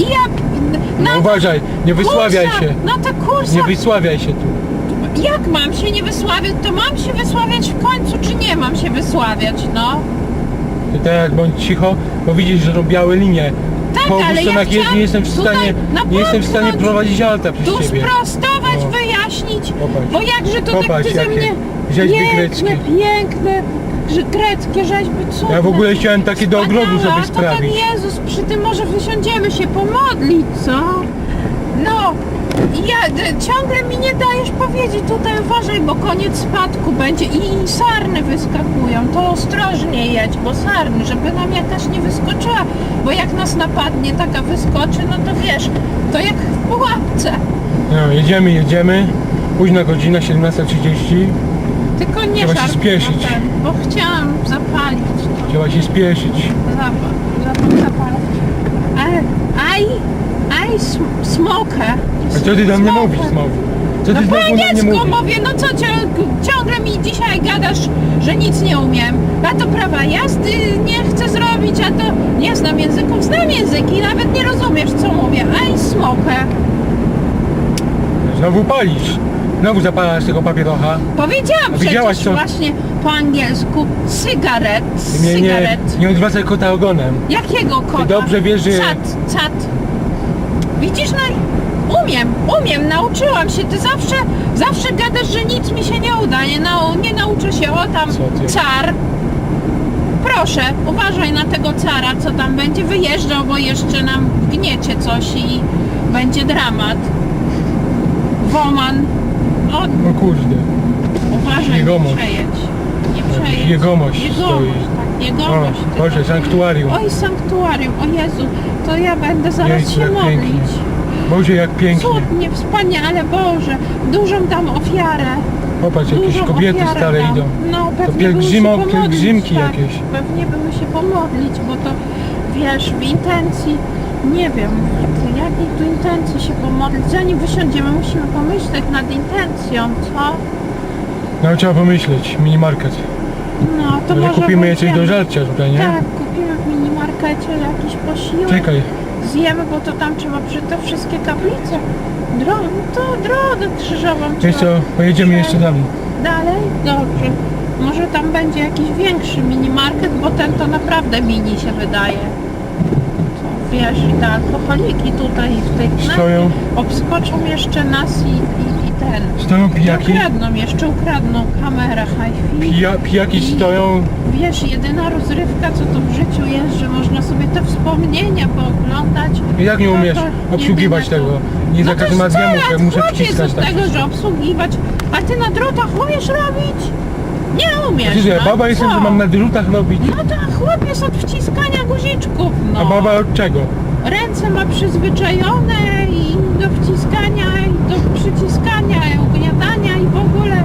I. No uważaj, nie wysławiaj kursa, się. No to kursa, Nie wysławiaj się tu. jak mam się nie wysławiać? To mam się wysławiać w końcu, czy nie mam się wysławiać, no? Ty teraz bądź cicho, bo widzisz, że są białe linie. Tak, po ale ja chciałam nie jestem w tutaj stanie, na nie jestem w stanie prowadzić auta przez Tu ciebie. sprostować, No. wyjaśnić, Popatrz. bo jakże to Popatrz, tak ty ze jakie mnie rzeźby piękne, greckie. piękne, że greckie rzeźby, cudne. Ja w ogóle chciałem takie do ogrodu Wspaniałe, sobie a to ten. Jezus, przy tym może wysiądziemy się pomodlić, co? No, ja d- ciągle mi nie dajesz powiedzieć, tutaj uważaj, bo koniec spadku będzie i sarny wyskakują, to ostrożnie jedź, bo sarny, żeby nam jakaś nie wyskoczyła, bo jak nas napadnie, taka wyskoczy, no to wiesz, to jak w pułapce. No, jedziemy, jedziemy. Późna godzina, 17.30. Tylko nie Trzeba się żart spieszyć. ten, bo chciałam zapalić. No. Trzeba się spieszyć. Zapalać. Ale, aj, aj, sm- smoke. A co ty do mnie mówisz znowu? Co ty No po znowu angielsku mówisz? mówię, no co cią- ciągle mi dzisiaj gadasz, że nic nie umiem. A to prawa jazdy nie chcę zrobić, a to nie znam języków, znam języki, nawet nie rozumiesz co mówię. Aj, smoke. Znowu palisz. Znowu zapalasz tego papierocha. Powiedziałam widziałaś przecież co? właśnie po angielsku cygaret, Ty mnie nie, cygaret. nie odwracaj kota ogonem. Jakiego kota? Dobrze wiesz, że- Cat, cat. Widzisz, no umiem, umiem, nauczyłam się. Ty zawsze, zawsze gadasz, że nic mi się nie uda, nie, nau, nie nauczę się. O tam, Co ty? car. Proszę, uważaj na tego cara, co tam będzie wyjeżdżał, bo jeszcze nam gniecie coś i będzie dramat. Woman. O, O kurde. uważaj, nie Jegomość. przejedź. Nie przejedź. jegomość Jegomość, stoi. tak, O, jegomość. ty proszę, tam. sanktuarium. Oj, sanktuarium, o Jezu, to ja będę zaraz Jejku, się jak modlić. pięknie. Boże, jak pięknie. Cudnie, wspaniale, Boże, dużą dam ofiarę. Popatrz, jakieś dużą kobiety ofiarę stare dam. idą. No, pewnie pielgrzymo- były się pomodlić, pielgrzymki tak, jakieś. Pewnie były się pomodlić, bo to, wiesz, w intencji, nie wiem, w jakiej tu intencji się pomodlić. Zanim wysiądziemy, musimy pomyśleć nad intencją, co? No trzeba pomyśleć, minimarket. No, to Może może kupimy je coś do pójdziemy. żarcia tutaj, nie? Tak, kupimy w minimarkecie jakiś posiłek. Czekaj, Zjemy, bo to tam trzeba przy te wszystkie kaplice. Dro to drogę krzyżową wiesz trzeba co, pojedziemy jeszcze dalej. dalej. Dobrze. Może tam będzie jakiś większy minimarket, bo ten to naprawdę mini się wydaje. Wiesz, i te alkoholiki tutaj w tej knajpie Stoją, obskoczą jeszcze nas i, i, i ten. stoją pijaki, Ukradną jeszcze, ukradną kamerę hi-fi. pija, pijaki stoją, Wiesz, jedyna rozrywka, co to w życiu jest, że można sobie te wspomnienia pooglądać. i jak nie No umiesz to obsługiwać jedyne tego. Nie za no to każdym razem sto muszę, muszę wciskać tak. tego, że obsługiwać. A ty na drutach umiesz robić? Nie umiesz. Ja no, baba jestem, co? że mam na drutach robić. No to chłopiec od wciskania guziczków, no. A baba od czego? Ręce ma przyzwyczajone i do wciskania, i do przyciskania, i ugniatania i w ogóle.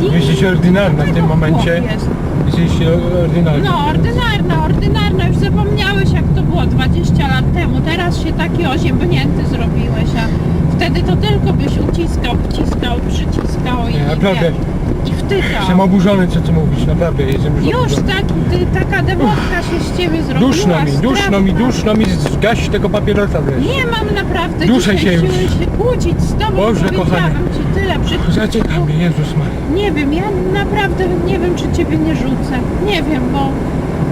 I Jesteś ordynarna w tym momencie. jest. Jesteś ordynarny. No, ordynarna, ordynarna. Już zapomniałeś, jak to było 20 lat temu. Teraz się taki oziębnięty zrobiłeś, a wtedy to tylko byś uciskał, wciskał, przyciskał i, Nie, naprawdę. I wtykał. Jestem oburzony, co ty mówisz, naprawdę jestem już Już oburzony. taki, ty, taka dewotka się z ciebie zrobiła. Duszno mi, duszno mi, duszno mi, zgaś tego papierosa wreszcie. Nie mam naprawdę Duszę dzisiaj się już. siły się kłócić z tobą. Boże, Powiedziałam kochany. ci tyle słów. mnie, Jezus Maria. Nie wiem, ja naprawdę nie wiem, czy ciebie nie rzucę. Nie wiem, bo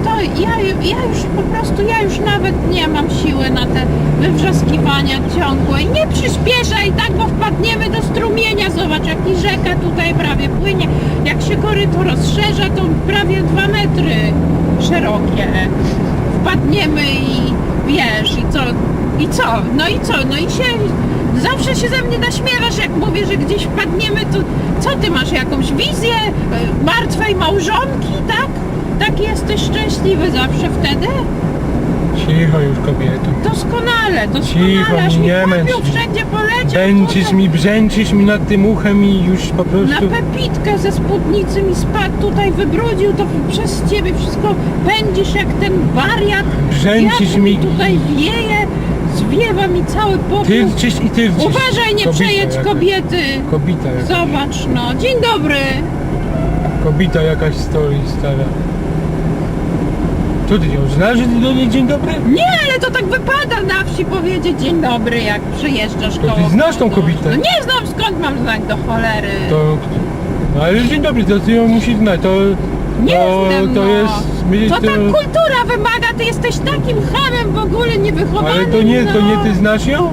to ja, ja już po prostu, ja już nawet nie mam siły na te wywrzaskiwania ciągłe. Nie przyspieszaj tak, bo wpadniemy do strumienia. Zobacz, jaki rzeka tutaj prawie płynie. Jak się koryto rozszerza, to prawie dwa metry szerokie. Wpadniemy i wiesz, i co, i co, no i co, no i się, zawsze się ze mnie naśmiewasz, jak mówię, że gdzieś wpadniemy, to co ty masz, jakąś wizję e, martwej małżonki, tak? Jesteś szczęśliwy zawsze wtedy? Cicho już kobieto. Doskonale, doskonale, Cicho, aż mi nie popiół męcz wszędzie poleciał. Będzisz tutaj. mi, brzęczysz mi nad tym uchem i już po Na prostu... pepitkę ze spódnicy mi spadł, tutaj wybrudził, to przez ciebie wszystko pędzisz jak ten wariat. Brzęczysz Wiatr mi. tutaj wieje, zwiewa mi cały popiół. Ty wciś i ty wciś. Uważaj, nie Kobita przejedź jakaś. kobiety. Kobita jakaś. Zobacz, no. Dzień dobry. Kobita jakaś stoi stara. Co ty ją znasz, że ty do niej dzień dobry? Nie, ale to tak wypada na wsi powiedzieć dzień dobry, jak przyjeżdżasz To koło ty znasz tą kobietę? No nie znam, skąd mam znać do cholery. To... No ale dzień dobry, to ty ją musisz znać, to... Nie to, znam, to no. jest... my- To tak kultura wymaga, ty jesteś takim chamem w ogóle niewychowanym. Ale to nie, to no. nie ty znasz ją?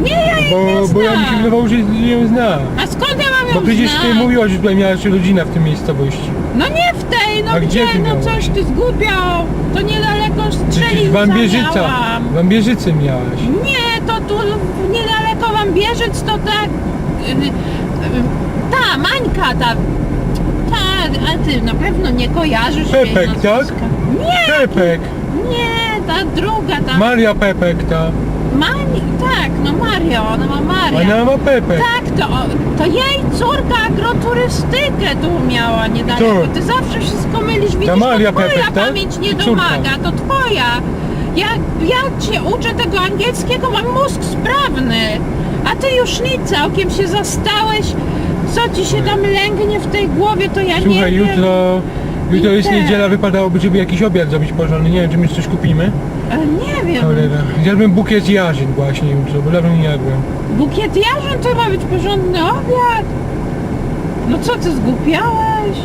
Nie, ja jej nie Bo, znam. bo ja mi się wydawało, że ją znasz. A skąd ja mam ją Bo przecież znać? ty mówiłaś, że tutaj miałaś rodzina w tym miejscowości. No nie w tej, no A gdzie, gdzie ty no miałaś? coś ty zgubiał. To niedaleko Przecież strzelica Wambierzyca. Wambierzycy miałaś. Nie, to tu niedaleko Wambierzyc to tak... y, y, Ta, Mańka, ta... Ta, a ty na pewno nie kojarzysz jej Pepek, tak? nazwiska. Nie, Pepek. nie, ta druga, ta... Maria Pepek ta. Mani, tak, no Mario, ona ma Maria. Ona ma Pepek. Tak, to, to jej córka agroturystykę tu miała niedaleko. Ty zawsze wszystko mylisz, widzisz, Maria to twoja Pepek, tak? pamięć nie Córka. domaga, to twoja. Ja, ja cię uczę tego angielskiego, mam mózg sprawny, a ty już nic, całkiem się zastałeś. Co ci się tam lęgnie w tej głowie, to ja nie Słuchaj, wiem. jutro... Jutro jest Idę. niedziela, wypadałoby, żeby jakiś obiad zrobić porządny. Nie wiem, czy my coś kupimy. Ale nie wiem. Cholera. Bukiet jarzyn właśnie jutro, bo dawno nie jadłem. Bukiet jarzyn to ma być porządny obiad. No co ty zgłupiałeś?